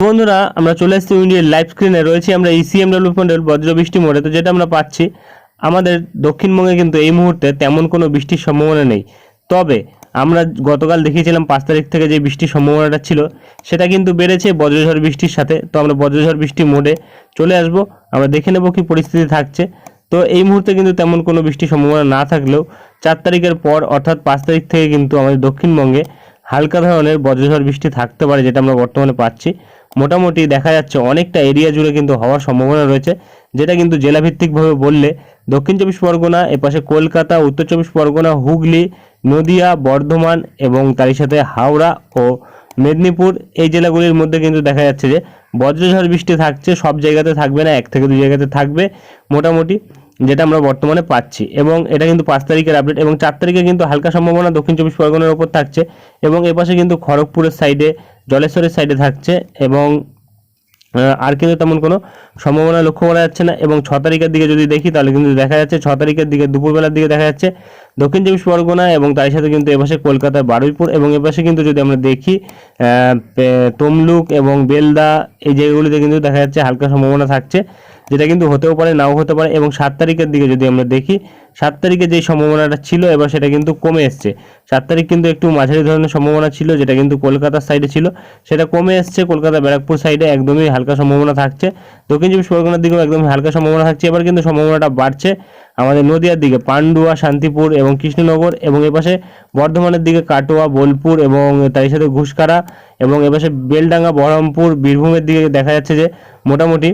বন্ধুরা, আমরা চলে এসেছি ইন্ডিয়ার লাইভ স্ক্রিনে রয়েছি আমরা E ইসিএম ডেভেলপমেন্টের বজ্র বৃষ্টি মোড়ে। তো যেটা আমরা পাচ্ছি, আমাদের দক্ষিণবঙ্গে কিন্তু এই মুহূর্তে তেমন কোনো বৃষ্টির সম্ভাবনা নেই। তবে আমরা গতকাল দেখিয়েছিলাম পাঁচ তারিখ থেকে যে বৃষ্টির সম্ভাবনাটা ছিল, সেটা কিন্তু বেড়েছে বজ্রঝড় বৃষ্টির সাথে। তো আমরা বজ্রঝড় বৃষ্টি মোডে চলে আসব। আমরা দেখে নেব কি পরিস্থিতি থাকছে। তো এই মুহূর্তে কিন্তু তেমন কোনো বৃষ্টির সম্ভাবনা না থাকলেও চার তারিখের পর, অর্থাৎ পাঁচ তারিখ থেকে কিন্তু আমাদের দক্ষিণবঙ্গে হালকা ধরনের বজ্রঝড় বৃষ্টি থাকতে পারে, যেটা আমরা বর্তমানে পাচ্ছি। মোটামুটি দেখা যাচ্ছে অনেকটা এরিয়া জুড়ে কিন্তু হওয়ার সম্ভাবনা রয়েছে, যেটা কিন্তু জেলাভিত্তিকভাবে বললে দক্ষিণ চব্বিশ পরগনা, এপাশে কলকাতা, উত্তর চব্বিশ পরগনা, হুগলি, নদিয়া, বর্ধমান এবং তারই সাথে হাওড়া ও মেদিনীপুর এই জেলাগুলির মধ্যে কিন্তু দেখা যাচ্ছে যে বজ্রঝড় বৃষ্টি থাকছে, সব জায়গাতে থাকবে না, এক থেকে দুই জায়গাতে থাকবে মোটামুটি। যেটা আমরা বর্তমানে পাচ্ছি। এবং এটা কিন্তু পাঁচ তারিখের আপডেট এবং চার তারিখে কিন্তু হালকা সম্ভাবনা দক্ষিণ চব্বিশ পরগনার ওপর থাকছে এবং এপাশে কিন্তু খড়গপুরের সাইডে জলেশ্বরের সাইডে থাকছে এবং আর কিন্তু তেমন কোনো সম্ভাবনা লক্ষ্য করা যাচ্ছে না এবং ছ তারিখের দিকে যদি দেখি তাহলে কিন্তু দেখা যাচ্ছে ছ তারিখের দিকে, দুপুরবেলার দিকে দেখা যাচ্ছে দক্ষিণ চব্বিশ পরগনা এবং তার সাথে কিন্তু এপাশে কলকাতার বারুইপুর এবং এপাশে কিন্তু যদি আমরা দেখি তমলুক এবং বেলদা এই জায়গাগুলিতে কিন্তু দেখা যাচ্ছে হালকা সম্ভাবনা থাকছে, যেটা কিন্তু হতেও পারে, নাও হতে পারে এবং সাত তারিখের দিকে যদি আমরা দেখি, সাত তারিখে যে সম্ভাবনাটা ছিল এবার সেটা কিন্তু কমে এসছে। সাত তারিখ কিন্তু একটু মাঝারি ধরনের সম্ভাবনা ছিল, যেটা কিন্তু কলকাতার সাইডে ছিল। সেটা কমে এসছে, কলকাতা ব্যারাকপুর সাইডে একদমই হালকা সম্ভাবনা থাকছে। দক্ষিণ চব্বিশ পরগনার দিকেও একদমই হালকা সম্ভাবনা থাকছে, এবার কিন্তু সম্ভাবনাটা বাড়ছে। আমাদের নদিয়ার দিকে পান্ডুয়া, শান্তিপুর এবং কৃষ্ণনগর এবং এপাশে বর্ধমানের দিকে কাটোয়া, বোলপুর এবং তার সাথে ঘুষকারা এবং এপাশে বেলডাঙ্গা, বহরমপুর, বীরভূমের দিকে দেখা যাচ্ছে যে মোটামুটি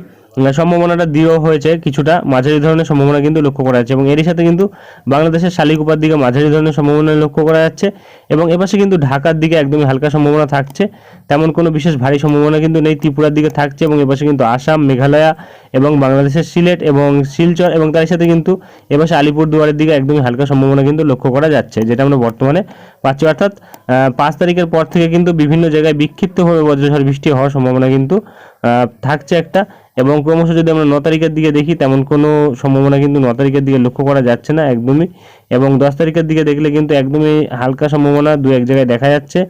সম্ভাবনাটা দৃঢ় হয়েছে কিছুটা, মাঝারি ধরনের সম্ভাবনা কিন্তু লক্ষ্য করা যাচ্ছে এবং এরই সাথে কিন্তু বাংলাদেশের শালিক উপার দিকে মাঝারি ধরনের সম্ভাবনা লক্ষ্য করা যাচ্ছে এবং এপাশে কিন্তু ঢাকার দিকে একদমই হালকা সম্ভাবনা থাকছে। তেমন কোনো বিশেষ ভারী সম্ভাবনা কিন্তু নেই, ত্রিপুরার দিকে থাকছে এবং এপাশে কিন্তু আসাম, মেঘালয়া এবং বাংলাদেশের সিলেট এবং শিলচর এবং তার সাথে কিন্তু এপাশে আলিপুর দুয়ারের দিকে একদমই হালকা সম্ভাবনা কিন্তু লক্ষ্য করা যাচ্ছে, যেটা আমরা বর্তমানে পাচ্ছি। অর্থাৎ পাঁচ তারিখের পর থেকে কিন্তু বিভিন্ন জায়গায় বিক্ষিপ্তভাবে বজ্রঝড় বৃষ্টি হওয়ার সম্ভাবনা কিন্তু থাকছে একটা। এবং ক্রমশ যদি আমরা ন তারিখের দিকে দেখি, তেমন কোনো সম্ভাবনা কিন্তু ন তারিখের দিকে লক্ষ্য করা যাচ্ছে না একদমই। এবং দশ তারিখের দিকে দেখলে কিন্তু একদমই হালকা সম্ভাবনা দু এক জায়গায় দেখা যাচ্ছে।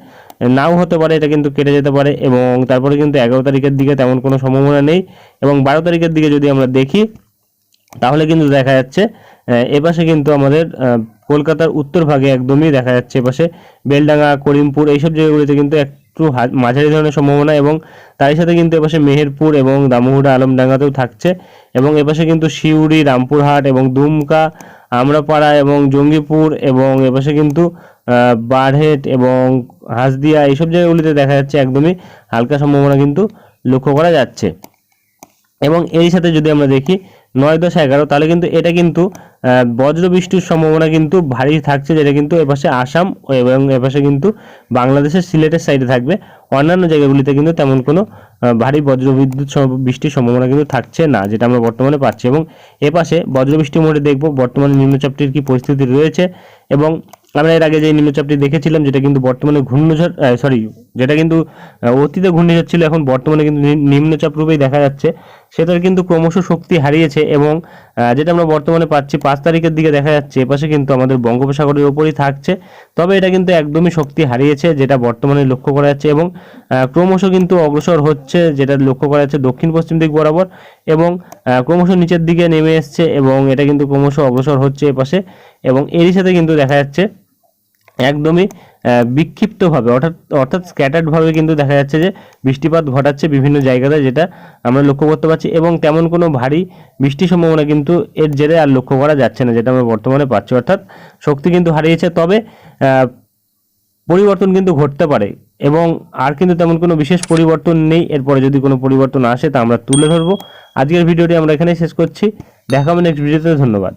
নাও হতে পারে, এটা কিন্তু কেটে যেতে পারে এবং তারপরে কিন্তু এগারো তারিখের দিকে তেমন কোনো সম্ভাবনা নেই। এবং বারো তারিখের দিকে যদি আমরা দেখি, তাহলে কিন্তু দেখা যাচ্ছে এপাশে কিন্তু আমাদের কলকাতার উত্তর ভাগে একদমই দেখা যাচ্ছে। এপাশে বেলডাঙ্গা, করিমপুর, এইসব জায়গাগুলিতে কিন্তু একটু মাঝারি ধরনের সম্ভাবনা এবং তার সাথে কিন্তু এপাশে মেহেরপুর এবং দামুহুড়া আলমডাঙ্গাতেও থাকছে এবং এপাশে কিন্তু সিউড়ি, রামপুরহাট এবং দুমকা, আমরাপাড়া এবং জঙ্গিপুর এবং এপাশে কিন্তু বারহেট এবং হাসদিয়া এইসব জায়গাগুলিতে দেখা যাচ্ছে একদমই হালকা সম্ভাবনা কিন্তু লক্ষ্য করা যাচ্ছে। এবং এর সাথে যদি আমরা দেখি নয় দশ এগারো, তাহলে কিন্তু এটা কিন্তু বজ্র বৃষ্টির সম্ভাবনা কিন্তু ভারী থাকছে, যেটা কিন্তু এপাশে আসাম এবং এপাশে কিন্তু বাংলাদেশের সিলেটের সাইডে থাকবে। অন্যান্য জায়গাগুলিতে কিন্তু তেমন কোনো ভারী বজ্র বিদ্যুৎ বৃষ্টির সম্ভাবনা কিন্তু থাকছে না, যেটা আমরা বর্তমানে পাচ্ছি। এবং এপাশে বজ্র বৃষ্টি মোডে দেখব বর্তমানে নিম্নচাপটির কি পরিস্থিতি রয়েছে। এবং আমরা এর আগে যে নিম্নচাপটি দেখেছিলাম, যেটা কিন্তু বর্তমানে ঘূর্ণঝড় সরি যেটা কিন্তু অতীতে ঘূর্ণিঝড় ছিল, এখন বর্তমানে কিন্তু নিম্নচাপ রূপেই দেখা যাচ্ছে। সেটার কিন্তু ক্রমশ শক্তি হারিয়েছে এবং যেটা আমরা বর্তমানে পাচ্ছি, পাঁচ তারিখের দিকে দেখা যাচ্ছে এপাশে কিন্তু আমাদের বঙ্গোপসাগরের ওপরই থাকছে। তবে এটা কিন্তু একদমই শক্তি হারিয়েছে, যেটা বর্তমানে লক্ষ্য করা যাচ্ছে এবং ক্রমশ কিন্তু অগ্রসর হচ্ছে, যেটা লক্ষ্য করা যাচ্ছে দক্ষিণ পশ্চিম দিক বরাবর এবং ক্রমশ নিচের দিকে নেমে এসছে এবং এটা কিন্তু ক্রমশ অগ্রসর হচ্ছে এপাশে এবং এরই সাথে কিন্তু দেখা যাচ্ছে একদমই বিক্ষিপ্তভাবে, অর্থাৎ অর্থাৎ স্ক্যাটার্ডভাবে কিন্তু দেখা যাচ্ছে যে বৃষ্টিপাত ঘটাচ্ছে বিভিন্ন জায়গাতে, যেটা আমরা লক্ষ্য করতে পারছি এবং তেমন কোনো ভারী বৃষ্টির সম্ভাবনা কিন্তু এর জেরে আর লক্ষ্য করা যাচ্ছে না, যেটা আমরা বর্তমানে পাচ্ছি। অর্থাৎ শক্তি কিন্তু হারিয়েছে, তবে পরিবর্তন কিন্তু ঘটতে পারে এবং আর কিন্তু তেমন কোনো বিশেষ পরিবর্তন নেই। এরপরে যদি কোনো পরিবর্তন আসে তা আমরা তুলে ধরবো। আজকের ভিডিওটি আমরা এখানেই শেষ করছি। দেখা হবে নেক্সট ভিডিওতে ধন্যবাদ।